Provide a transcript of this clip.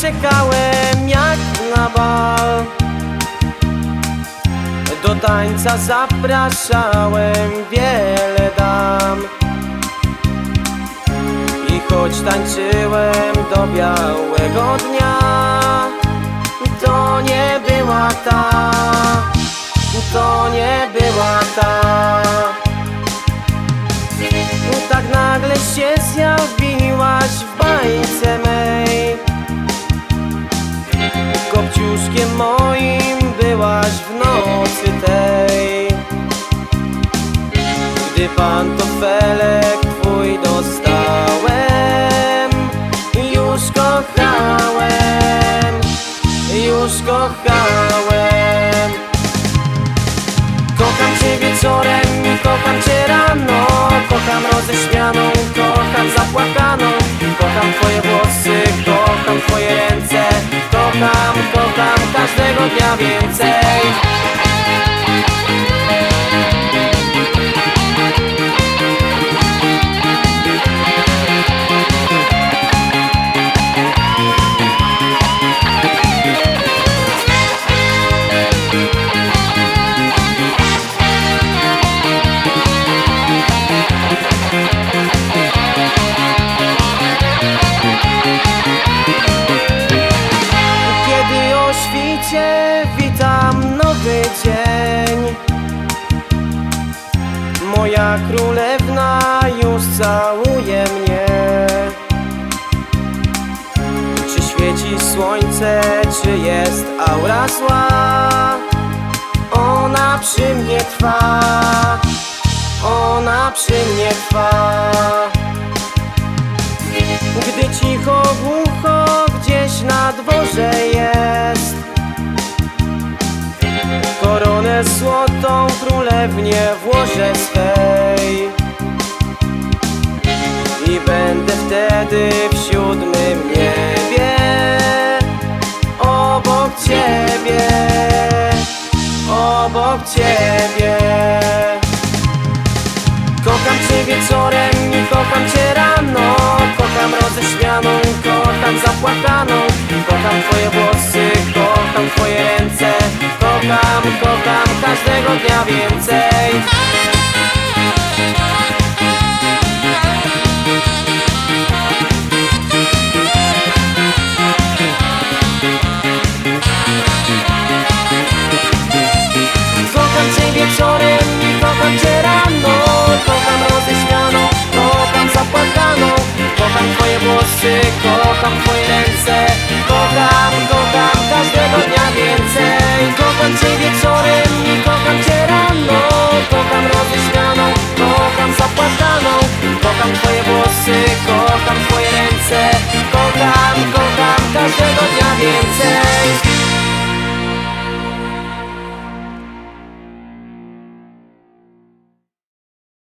czekałem jak na bal. Do tańca zapraszałem wiele dam. I choć tańczyłem do białego dnia To nie była ta. To nie była Gdy pantofelek twój dostałem. Już kochałem, już kochałem. Kocham cię wieczorem i kocham cię rano. Kocham roześmianą, kocham zapłakaną. Kocham twoje słońce, czy jest aura zła? Ona przy mnie trwa. Ona przy mnie trwa. Gdy cicho, głucho gdzieś na dworze jest. Koronę złotą królewnie włożę swej. I będę wtedy w ciebie. Kocham cię wieczorem kocham cię rano. Kocham roześmianą, kocham zapłakaną. Kocham twoje włosy, kocham twoje ręce. Kocham, kocham każdego dnia więcej kocham